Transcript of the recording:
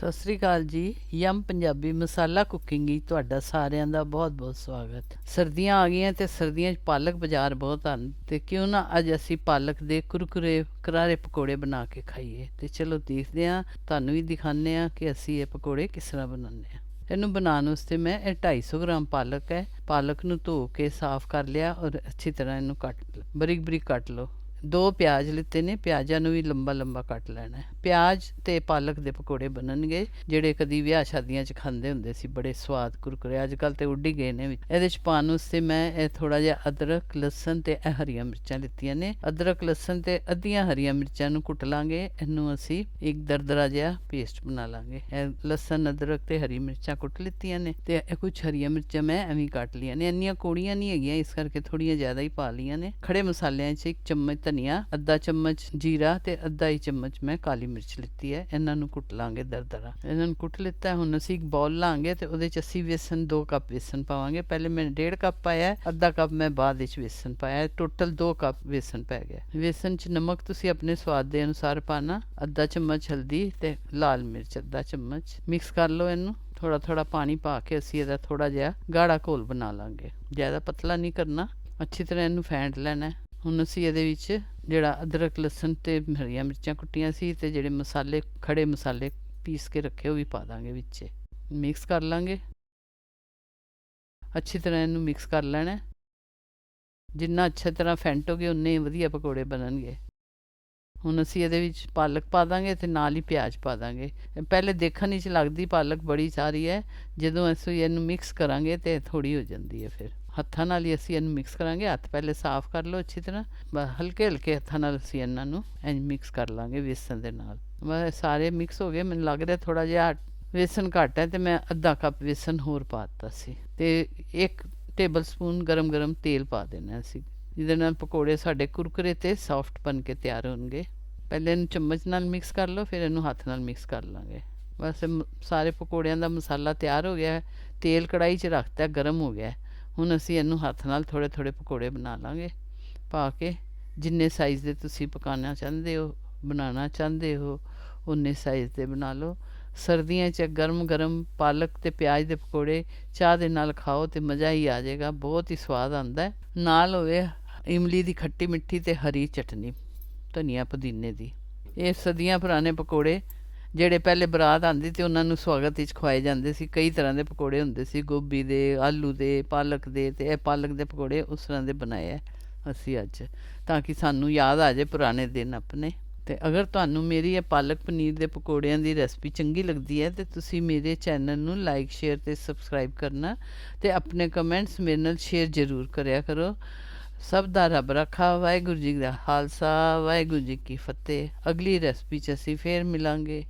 ਸਤਿ ਸ੍ਰੀ ਅਕਾਲ ਜੀ। ਯਮ ਪੰਜਾਬੀ ਮਸਾਲਾ ਕੁਕਿੰਗ ਵਿੱਚ ਤੁਹਾਡਾ ਸਾਰਿਆਂ ਦਾ ਬਹੁਤ-ਬਹੁਤ ਸਵਾਗਤ। ਸਰਦੀਆਂ ਆ ਗਈਆਂ ਤੇ ਸਰਦੀਆਂ 'ਚ ਪਾਲਕ ਬਾਜ਼ਾਰ ਬਹੁਤ ਹਨ ਤੇ ਕਿਉਂ ਨਾ ਅੱਜ ਅਸੀਂ ਪਾਲਕ ਦੇ ਕੁਰਕੁਰੇ, ਕਰਾਰੇ ਪਕੌੜੇ ਬਣਾ ਕੇ ਖਾਈਏ। ਤੇ ਚਲੋ ਦੇਖਦੇ ਹਾਂ, ਤੁਹਾਨੂੰ ਵੀ ਦਿਖਾਉਂਦੇ ਹਾਂ ਕਿ ਅਸੀਂ ਇਹ ਪਕੌੜੇ ਕਿਸ ਤਰ੍ਹਾਂ ਬਣਾਉਂਦੇ ਹਾਂ। ਇਹਨੂੰ ਬਣਾਉਣ ਵਾਸਤੇ ਮੈਂ ਇਹ 250 ਗ੍ਰਾਮ ਪਾਲਕ ਹੈ। ਪਾਲਕ ਨੂੰ ਧੋ ਕੇ ਸਾਫ਼ ਕਰ ਲਿਆ ਔਰ ਅੱਛੀ ਤਰ੍ਹਾਂ ਇਹਨੂੰ ਕੱਟ ਬਰੀਕ ਬਰੀਕ ਕੱਟ ਲਓ। ਦੋ ਪਿਆਜ਼ ਲਿੱਤੇ ਨੇ, ਪਿਆਜ਼ਾਂ ਨੂੰ ਵੀ ਲੰਬਾ ਲੰਬਾ ਕੱਟ ਲੈਣਾ ਹੈ। ਪਿਆਜ਼ ਤੇ ਪਾਲਕ ਦੇ ਪਕੌੜੇ ਬਣਨਗੇ, ਜਿਹੜੇ ਕਦੀ ਵਿਆਹ ਸ਼ਾਦੀਆਂ 'ਚ ਖਾਂਦੇ ਹੁੰਦੇ ਸੀ, ਬੜੇ ਸਵਾਦ ਕੁਰਕੁਰੇ। ਅੱਜ ਕੱਲ ਤੇ ਉੱਡੀ ਗਏ ਨੇ ਵਿੱਚ ਇਹਦੇ 'ਚ ਪਾਉਣ ਵਾਸਤੇ ਮੈਂ ਇਹ ਥੋੜਾ ਜਿਹਾ ਅਦਰਕ, ਲਸਣ ਤੇ ਇਹ ਹਰੀਆਂ ਮਿਰਚਾਂ ਲਿੱਤੀਆਂ ਨੇ। ਅਦਰਕ, ਲਸਣ ਤੇ ਅੱਧੀਆਂ ਹਰੀਆਂ ਮਿਰਚਾਂ ਨੂੰ ਕੁੱਟ ਲਾਂਗੇ। ਇਹਨੂੰ ਅਸੀਂ ਇੱਕ ਦਰਦਰਾ ਜਿਹਾ ਪੇਸਟ ਬਣਾ ਲਾਂਗੇ। ਇਹ ਲਸਣ, ਅਦਰਕ ਤੇ ਹਰੀ ਮਿਰਚਾਂ ਕੁੱਟ ਲਿੱਤੀਆਂ ਨੇ ਤੇ ਇਹ ਕੁਝ ਹਰੀਆਂ ਮਿਰਚਾਂ ਮੈਂ ਐਵੇਂ ਕੱਟ ਲਈਆਂ ਨੇ। ਇੰਨੀਆਂ ਕੋੜੀਆਂ ਨਹੀਂ ਹੈਗੀਆਂ, ਇਸ ਕਰਕੇ ਥੋੜੀਆਂ ਜ਼ਿਆਦਾ ਹੀ ਪਾ ਲਈਆਂ ਨੇ। ਖੜੇ ਮਸਾਲਿਆਂ 'ਚ ਇੱਕ ਚਮਚ ਧਨੀਆ, ਅੱਧਾ ਚਮਚ ਜੀਰਾ ਤੇ ਅੱਧਾ ਹੀ ਚਮਚ ਮੈਂ ਕਾਲੀ ਮਿਰਚ ਲਿੱਤੀ ਹੈ, ਇਹਨਾਂ ਨੂੰ ਕੁੱਟ ਲਾਂਗੇ ਦਰਦਰਾ। ਇਹਨਾਂ ਨੂੰ ਕੁੱਟ ਲਿੱਤਾ, ਹੁਣ ਅਸੀਂ ਇੱਕ ਬੌਲ ਲਾਂਗੇ ਤੇ ਉਹਦੇ 'ਚ ਅਸੀਂ ਵੇਸਣ 2 ਕੱਪ ਵੇਸਣ ਪਾਵਾਂਗੇ। ਪਹਿਲੇ ਮੈਂ 1.5 ਕੱਪ ਪਾਇਆ, ਅੱਧਾ ਕੱਪ ਮੈਂ ਬਾਅਦ ਵਿੱਚ ਵੇਸਣ ਪਾਇਆ, ਟੋਟਲ 2 ਕੱਪ ਵੇਸਣ ਪੈ ਗਿਆ। ਵੇਸਣ 'ਚ ਨਮਕ ਤੁਸੀਂ ਆਪਣੇ ਸਵਾਦ ਦੇ ਅਨੁਸਾਰ ਪਾਣਾ, ਅੱਧਾ ਚਮਚ ਹਲਦੀ ਤੇ ਲਾਲ ਮਿਰਚ, ਅੱਧਾ ਚਮਚ। ਮਿਕਸ ਕਰ ਲਓ ਇਹਨੂੰ ਥੋੜਾ ਥੋੜਾ ਪਾਣੀ ਪਾ ਕੇ ਅਸੀਂ ਇਹਦਾ ਥੋੜਾ ਜਿਹਾ ਗਾੜਾ ਘੋਲ ਬਣਾ ਲਾਂਗੇ। ਜ਼ਿਆਦਾ ਪਤਲਾ ਨਹੀਂ ਕਰਨਾ, ਅੱਛੀ ਤਰ੍ਹਾਂ ਇਹਨੂੰ ਫੈਂਟ ਲੈਣਾ ਹੁਣ ਅਸੀਂ ਇਹਦੇ ਵਿੱਚ ਜਿਹੜਾ ਅਦਰਕ, ਲਸਣ ਤੇ ਹਰੀਆਂ ਮਿਰਚਾਂ ਕੁੱਟੀਆਂ ਸੀ ਤੇ ਜਿਹੜੇ ਮਸਾਲੇ, ਖੜੇ ਮਸਾਲੇ ਪੀਸ ਕੇ ਰੱਖੇ ਉਹ ਵੀ ਪਾ ਦਾਂਗੇ ਵਿੱਚ। ਮਿਕਸ ਕਰ ਲਾਂਗੇ। ਅੱਛੀ ਤਰ੍ਹਾਂ ਇਹਨੂੰ ਮਿਕਸ ਕਰ ਲੈਣਾ। ਜਿੰਨਾ ਅੱਛੀ ਤਰ੍ਹਾਂ ਫੈਂਟੋਗੇ, ਉਨੇ ਹੀ ਵਧੀਆ ਪਕੌੜੇ ਬਣਨਗੇ। ਹੁਣ ਅਸੀਂ ਇਹਦੇ ਵਿੱਚ ਪਾਲਕ ਪਾ ਦਾਂਗੇ ਤੇ ਨਾਲ ਹੀ ਪਿਆਜ਼ ਪਾ ਦਾਂਗੇ। ਪਹਿਲੇ ਦੇਖਣ ਵਿੱਚ ਲੱਗਦੀ ਪਾਲਕ ਬੜੀ ਸਾਰੀ ਹੈ। ਜਦੋਂ ਅਸੀਂ ਇਹਨੂੰ ਮਿਕਸ ਕਰਾਂਗੇ ਤੇ ਥੋੜੀ ਹੋ ਜਾਂਦੀ ਹੈ ਫਿਰ। ਹੱਥਾਂ ਨਾਲ ਹੀ ਅਸੀਂ ਇਹਨੂੰ ਮਿਕਸ ਕਰਾਂਗੇ। ਹੱਥ ਪਹਿਲੇ ਸਾਫ਼ ਕਰ ਲਓ ਅੱਛੀ ਤਰ੍ਹਾਂ। ਹਲਕੇ ਹਲਕੇ ਹੱਥਾਂ ਨਾਲ ਅਸੀਂ ਇਹਨਾਂ ਨੂੰ ਇੰਝ ਮਿਕਸ ਕਰ ਲਾਂਗੇ ਵੇਸਣ ਦੇ ਨਾਲ। ਬਸ ਸਾਰੇ ਮਿਕਸ ਹੋ ਗਏ। ਮੈਨੂੰ ਲੱਗ ਰਿਹਾ ਥੋੜਾ ਜਿਹਾ ਵੇਸਣ ਘੱਟ ਹੈ ਤੇ ਮੈਂ ਅੱਧਾ ਕੱਪ ਵੇਸਣ ਹੋਰ ਪਾ ਦਿੱਤਾ ਸੀ। ਤੇ ਇੱਕ ਟੇਬਲ ਸਪੂਨ ਗਰਮ ਗਰਮ ਤੇਲ ਪਾ ਦੇਣਾ ਸੀ ਜਿਹਦੇ ਨਾਲ ਪਕੌੜੇ ਸਾਡੇ ਕੁਰਕਰੇ ਤੇ ਸੌਫਟ ਬਣ ਕੇ ਤਿਆਰ ਹੋਣਗੇ। ਪਹਿਲੇ ਇਹਨੂੰ ਚਮਚ ਨਾਲ ਮਿਕਸ ਕਰ ਲਓ, ਫਿਰ ਇਹਨੂੰ ਹੱਥ ਨਾਲ ਮਿਕਸ ਕਰ ਲਾਂਗੇ। ਬਸ ਮ- ਸਾਰੇ ਪਕੌੜਿਆਂ ਦਾ ਮਸਾਲਾ ਤਿਆਰ ਹੋ ਗਿਆ ਹੈ। ਤੇਲ ਕੜਾਈ 'ਚ ਰੱਖਤਾ, ਗਰਮ ਹੋ ਗਿਆ ਹੁਣ ਅਸੀਂ ਇਹਨੂੰ ਹੱਥ ਨਾਲ ਥੋੜੇ ਥੋੜੇ ਪਕੌੜੇ ਬਣਾ ਲਾਂਗੇ। ਪਾ ਕੇ ਜਿੰਨੇ ਸਾਈਜ਼ ਦੇ ਤੁਸੀਂ ਪਕਾਉਣਾ ਚਾਹੁੰਦੇ ਹੋ, ਬਣਾਉਣਾ ਚਾਹੁੰਦੇ ਹੋ ਉਨੇ ਸਾਈਜ਼ ਦੇ ਬਣਾ ਲਓ। ਸਰਦੀਆਂ 'ਚ ਗਰਮ ਗਰਮ ਪਾਲਕ ਤੇ ਪਿਆਜ਼ ਦੇ ਪਕੌੜੇ ਚਾਹ ਦੇ ਨਾਲ ਖਾਓ ਤੇ ਮਜ਼ਾ ਹੀ ਆ ਜਾਏਗਾ, ਬਹੁਤ ਹੀ ਸਵਾਦ ਆਉਂਦਾ ਹੈ। ਨਾਲ ਹੋਵੇ ਇਮਲੀ ਦੀ ਖੱਟੀ ਮਿੱਠੀ ਤੇ ਹਰੀ ਚਟਨੀ। ਧਨੀਆ ਪੁਦੀਨੇ ਦੀ। ਇਹ ਸਦੀਆਂ ਪੁਰਾਣੇ ਪਕੌੜੇ ਜਿਹੜੇ ਪਹਿਲੇ ਬਰਾਤ ਆਂਦੀ ਤੇ ਉਹਨਾਂ ਨੂੰ ਸਵਾਗਤ ਵਿੱਚ ਖਵਾਏ ਜਾਂਦੇ ਸੀ। ਕਈ ਤਰ੍ਹਾਂ ਦੇ ਪਕੌੜੇ ਹੁੰਦੇ ਸੀ, ਗੋਭੀ ਦੇ, ਆਲੂ ਦੇ, ਪਾਲਕ ਦੇ ਤੇ ਇਹ ਪਾਲਕ ਦੇ ਪਕੌੜੇ ਉਸ ਤਰ੍ਹਾਂ ਦੇ ਬਣਾਏ ਆ ਅਸੀਂ ਅੱਜ। ਤਾਂ ਕਿ ਸਾਨੂੰ ਯਾਦ ਆ ਜਾਏ ਪੁਰਾਣੇ ਦਿਨ ਆਪਣੇ। ਤੇ ਅਗਰ ਤੁਹਾਨੂੰ ਮੇਰੀ ਇਹ ਪਾਲਕ ਪਨੀਰ ਦੇ ਪਕੌੜਿਆਂ ਦੀ ਰੈਸਪੀ ਚੰਗੀ ਲੱਗਦੀ ਹੈ ਤੇ ਤੁਸੀਂ ਮੇਰੇ ਚੈਨਲ ਨੂੰ ਲਾਈਕ, ਸ਼ੇਅਰ ਤੇ ਸਬਸਕ੍ਰਾਈਬ ਕਰਨਾ ਤੇ ਆਪਣੇ ਕਮੈਂਟਸ ਮੇਰੇ ਨਾਲ ਸ਼ੇਅਰ ਜ਼ਰੂਰ ਕਰਿਆ ਕਰੋ। ਸਭ ਦਾ ਰੱਬ ਰੱਖਾ, ਵਾਹਿਗੁਰੂ ਜੀ ਦਾ ਖਾਲਸਾ, ਵਾਹਿਗੁਰੂ ਜੀ ਕੀ ਫਤਿਹ। ਅਗਲੀ ਰੈਸਪੀ 'ਚ ਅਸੀਂ ਫੇਰ ਮਿਲਾਂਗੇ।